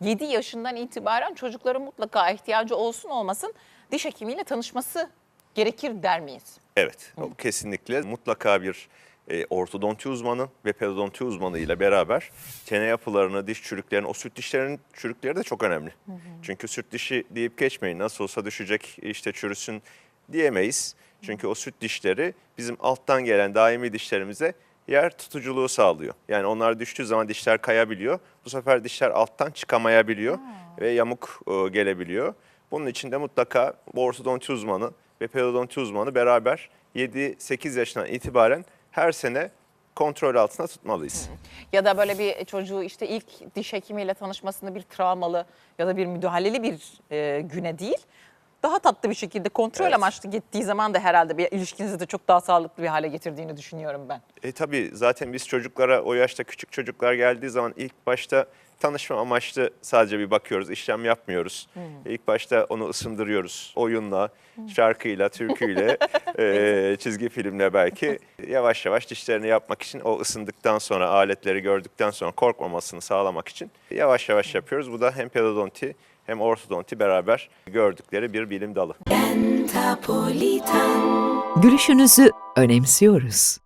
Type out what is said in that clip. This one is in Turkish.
7 yaşından itibaren çocukların mutlaka ihtiyacı olsun olmasın diş hekimiyle tanışması gerekir der miyiz? Evet, o kesinlikle mutlaka bir e, ortodonti uzmanı ve periodonti uzmanı ile beraber çene yapılarını, diş çürüklerini, o süt dişlerinin çürükleri de çok önemli. Çünkü süt dişi deyip geçmeyin, nasıl olsa düşecek, işte çürüsün diyemeyiz. Çünkü o süt dişleri bizim alttan gelen daimi dişlerimize yer tutuculuğu sağlıyor. Yani onlar düştüğü zaman dişler kayabiliyor. Bu sefer dişler alttan çıkamayabiliyor ve yamuk e, gelebiliyor. Bunun için de mutlaka ortodonti uzmanı ve periodonti uzmanı beraber 7-8 yaşından itibaren her sene kontrol altında tutmalıyız. Ya da böyle bir çocuğu işte ilk diş hekimiyle tanışmasını bir travmalı ya da bir müdahaleli bir e, güne değil. Daha tatlı bir şekilde kontrol Evet. amaçlı gittiği zaman da herhalde bir ilişkinizi de çok daha sağlıklı bir hale getirdiğini düşünüyorum ben. E tabii zaten biz çocuklara o yaşta küçük çocuklar geldiği zaman ilk başta tanışma amaçlı sadece bir bakıyoruz, işlem yapmıyoruz. İlk başta onu ısındırıyoruz oyunla, şarkıyla, türküyle, e, çizgi filmle belki. Yavaş yavaş dişlerini yapmak için o ısındıktan sonra, aletleri gördükten sonra korkmamasını sağlamak için yavaş yavaş yapıyoruz. Bu da hem periodonti hem ortodonti beraber gördükleri bir bilim dalı. Gülüşünüzü önemsiyoruz.